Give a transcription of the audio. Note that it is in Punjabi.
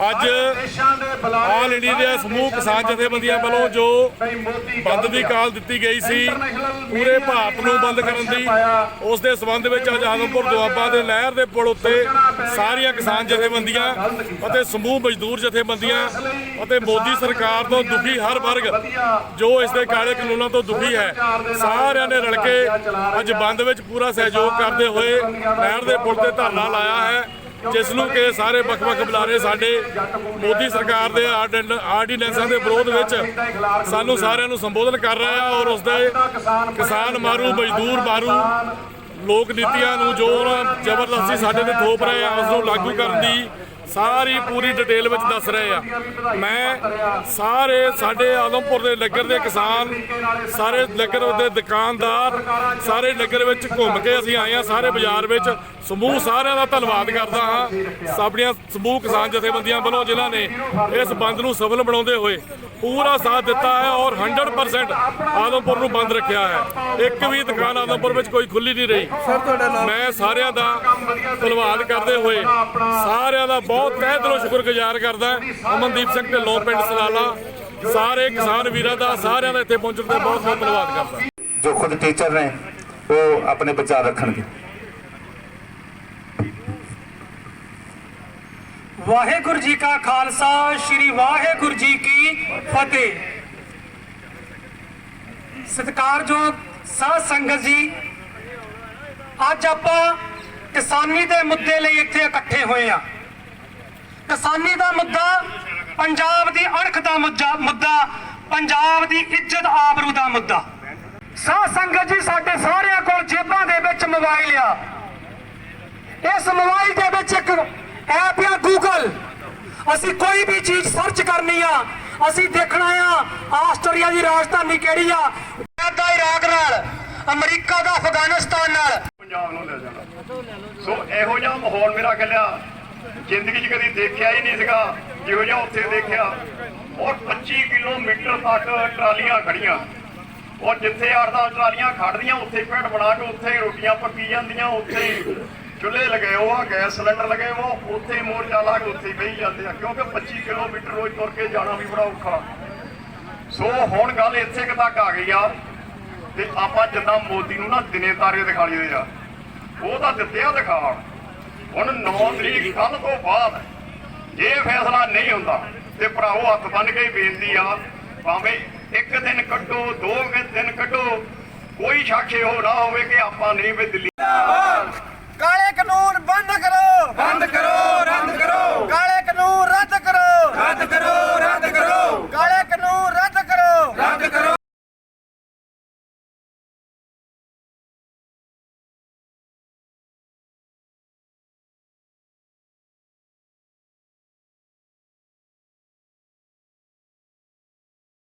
ਅੱਜ ਆਲ ਇੰਡੀਆ ਦੇ ਸਮੂਹ ਕਿਸਾਨ ਜਥੇਬੰਦੀਆਂ ਵੱਲੋਂ ਜੋ ਬੰਦ ਦੀ ਕਾਲ ਦਿੱਤੀ ਗਈ ਸੀ ਪੂਰੇ ਭਾਰਤ ਨੂੰ ਬੰਦ ਕਰਨ ਦੀ ਉਸ ਦੇ ਸਬੰਧ ਵਿੱਚ ਅੱਜ ਆਦਮਪੁਰ ਦੁਆਬਾ ਦੇ ਨਹਿਰ ਦੇ ਪੁਲ ਉੱਤੇ ਸਾਰੀਆਂ ਕਿਸਾਨ ਜਥੇਬੰਦੀਆਂ ਅਤੇ ਸਮੂਹ ਮਜ਼ਦੂਰ ਜਥੇਬੰਦੀਆਂ ਅਤੇ ਮੋਦੀ ਸਰਕਾਰ ਤੋਂ ਦੁਖੀ ਹਰ ਵਰਗ ਜੋ ਇਸ ਦੇ ਕਾਲੇ ਕਾਨੂੰਨਾਂ ਤੋਂ ਦੁਖੀ ਹੈ ਸਾਰਿਆਂ ਨੇ ਰਲ ਕੇ ਅੱਜ ਬੰਦ ਵਿੱਚ ਪੂਰਾ ਸਹਿਯੋਗ ਕਰਦੇ ਹੋਏ ਨਹਿਰ ਦੇ ਪੁਲ ਤੇ ਧਰਨਾ ਲਾਇਆ ਹੈ। ਜਿਸ ਨੂੰ ਕਿ ਸਾਰੇ ਵੱਖ-ਵੱਖ ਬੁਲਾਰੇ ਸਾਡੇ ਮੋਦੀ ਸਰਕਾਰ ਦੇ ਆਰਡਨ- ਆਰਡੀਨੈਂਸਾਂ ਦੇ ਵਿਰੋਧ ਵਿੱਚ ਸਾਨੂੰ ਸਾਰਿਆਂ ਨੂੰ ਸੰਬੋਧਨ ਕਰ ਰਿਹਾ ਔਰ ਉਸ ਦੇ ਕਿਸਾਨ ਮਾਰੂ, ਮਜ਼ਦੂਰ ਮਾਰੂ, ਲੋਕ ਨੀਤੀਆਂ ਨੂੰ ਜੋ ਜ਼ਬਰਦਸਤੀ ਸਾਡੇ ਤੇ ਥੋਪ ਰਹੇ ਆ ਉਸ ਨੂੰ ਲਾਗੂ ਕਰਨ ਦੀ ਸਾਰੀ ਪੂਰੀ ਡਿਟੇਲ ਵਿੱਚ ਦੱਸ ਰਹੇ ਆ। ਮੈਂ ਸਾਰੇ ਸਾਡੇ ਆਦਮਪੁਰ ਦੇ ਨਗਰ ਦੇ ਕਿਸਾਨ ਸਾਰੇ ਨਗਰ ਦੇ ਦੁਕਾਨਦਾਰ ਸਾਰੇ ਨਗਰ ਵਿੱਚ ਘੁੰਮ ਕੇ ਅਸੀਂ ਆਏ ਆ। ਸਾਰੇ ਬਾਜ਼ਾਰ ਵਿੱਚ ਸਮੂਹ ਸਾਰਿਆਂ ਦਾ ਧੰਨਵਾਦ ਕਰਦਾ ਹਾਂ। ਸਾਡੀਆਂ ਸਮੂਹ ਕਿਸਾਨ ਜਥੇਬੰਦੀਆਂ ਵੱਲੋਂ ਜਿਨ੍ਹਾਂ ਨੇ ਇਸ ਬੰਦ ਨੂੰ ਸਫਲ ਬਣਾਉਂਦੇ ਹੋਏ ਪੂਰਾ ਸਾਥ ਦਿੱਤਾ ਹੈ ਔਰ 100% ਆਦਮਪੁਰ ਨੂੰ ਬੰਦ ਰੱਖਿਆ ਹੈ। ਇੱਕ ਵੀ ਦੁਕਾਨ ਆਦਮਪੁਰ ਵਿੱਚ ਕੋਈ ਖੁੱਲੀ ਨਹੀਂ ਰਹੀ। ਮੈਂ ਸਾਰਿਆਂ ਦਾ ਧੰਨਵਾਦ ਕਰਦੇ ਹੋਏ ਸਾਰਿਆਂ ਦਾ ਬਹੁਤ ਤਹਿ ਦਿਲੋਂ ਸ਼ੁਕਰਗੁਜ਼ਾਰ ਕਰਦਾ ਅਮਨਦੀਪ ਸਿੰਘ ਢਿੱਲੋਂ ਪਿੰਡ ਸਲਾਲਾ। ਸਾਰੇ ਕਿਸਾਨ ਵੀਰਾਂ ਦਾ ਸਾਰਿਆਂ ਦਾ ਇੱਥੇ ਪਹੁੰਚਣ ਤੇ ਬਹੁਤ ਬਹੁਤ ਧੰਨਵਾਦ ਕਰਦਾ। ਜੋ ਖੁਦ ਟੀਚਰ ਨੇ ਉਹ ਆਪਣੇ ਵਿਚਾਰ ਰੱਖਣਗੇ। ਵਾਹਿਗੁਰੂ ਜੀ ਕਾ ਖਾਲਸਾ ਸ੍ਰੀ ਵਾਹਿਗੁਰੂ ਜੀ ਕੀ ਫਤਿਹ। ਸਤਿਕਾਰਯੋਗ ਸਾਧ ਸੰਗਤ ਜੀ ਅੱਜ ਆਪਾਂ ਕਿਸਾਨੀ ਦੇ ਮੁੱਦੇ ਲਈ ਇੱਥੇ ਇਕੱਠੇ ਹੋਏ ਆ ਕਿਸਾਨੀ ਦਾ ਮੁੱਦਾ, ਪੰਜਾਬ ਦੀ ਅਣਖ ਦਾ ਮੁੱਦਾ, ਪੰਜਾਬ ਦੀ ਇੱਜ਼ਤ ਆਬਰੂ ਦਾ ਮੁੱਦਾ। ਸਾਧ ਸੰਗਤ ਜੀ, ਸਾਡੇ ਸਾਰਿਆਂ ਕੋਲ ਜੇਬਾਂ ਦੇ ਵਿੱਚ ਮੋਬਾਈਲ ਆ। ਇਸ ਮੋਬਾਈਲ ਦੇ ਵਿੱਚ ਇੱਕ ਐਪ ਆ ਗੂਗਲ ਅਸੀਂ ਕੋਈ ਵੀ ਚੀਜ਼ ਸਰਚ ਕਰਨੀ ਆ, ਅਸੀਂ ਦੇਖਣਾ ਆ ਆਸਟਰੀਆ ਦੀ ਰਾਜਧਾਨੀ ਕਿਹੜੀ ਆ ਦਾ ਇਰਾਕ ਨਾਲ, ਅਮਰੀਕਾ ਦਾ ਅਫਗਾਨਿਸਤਾਨ ਨਾਲ। ਪੰਜਾਬ ਨੂੰ ਲੈ ਜਾਣਾ। ਸੋ ਇਹੋ ਜਿਹਾ ਮਾਹੌਲ ਮੇਰਾ ਖਿਲਿਆ ਜ਼ਿੰਦਗੀ 'ਚ ਕਦੀ ਦੇਖਿਆ ਹੀ ਨਹੀਂ ਸੀਗਾ, ਜਿਹੋ ਜਿਹਾ ਉੱਥੇ ਦੇਖਿਆ। ਔਰ 25 ਕਿਲੋਮੀਟਰ ਤੱਕ ਟਰਾਲੀਆਂ ਖੜੀਆਂ। ਔਰ ਜਿੱਥੇ ਆੜਦਾ ਟਰਾਲੀਆਂ ਖੜਦੀਆਂ ਉੱਥੇ ਪਿੰਡ ਬਣਾ ਕੇ ਉੱਥੇ ਹੀ ਰੋਟੀਆਂ ਪੱਕੀ ਜਾਂਦੀਆਂ, ਉੱਥੇ ਚੁੱਲ੍ਹੇ ਲਗਾਏ ਉਹ ਆ, ਗੈਸ ਸਿਲੰਡਰ ਲਗਾਏ ਉਹ ਉੱਥੇ ਮੋਰਚਾ ਲਾ ਕੇ ਉੱਥੇ ਬਈ ਜਾਂਦੇ ਆ, ਕਿਉਂਕਿ 25 ਕਿਲੋਮੀਟਰ ਰੋਜ਼ ਤੁਰ ਕੇ ਜਾਣਾ ਵੀ ਬੜਾ ਔਖਾ। ਸੋ ਹੁਣ ਗੱਲ ਇੱਥੇ ਕੁ ਤੱਕ ਆ ਗਈ ਆ, ਤੇ ਆਪਾਂ ਜਿੱਦਾਂ ਮੋਦੀ ਨੂੰ ਨਾ ਦਿਨੇ ਤਾਰੇ ਦਿਖਾ ਲਈਦੇ ਆ। ਉਹ ਤਾਂ ਦਿੱਤੇ ਆ ਦਿਖਾਣ ਹੁਣ 9 ਤਰੀਕ ਕੱਲ ਤੋਂ ਬਾਅਦ ਜੇ ਫੈਸਲਾ ਨਹੀਂ ਹੁੰਦਾ ਤੇ ਭਰਾਵੋ ਹੱਥ ਬੰਨ ਕੇ ਬੇਨਤੀ ਆ, ਭਾਵੇਂ ਇੱਕ ਦਿਨ ਕੱਢੋ, ਦੋ ਦਿਨ ਕੱਢੋ, ਕੋਈ ਸ਼ੱਕ ਇਹੋ ਨਾ ਹੋਵੇ ਕਿ ਆਪਾਂ ਨਹੀਂ ਵੀ ਦਿੱਲੀ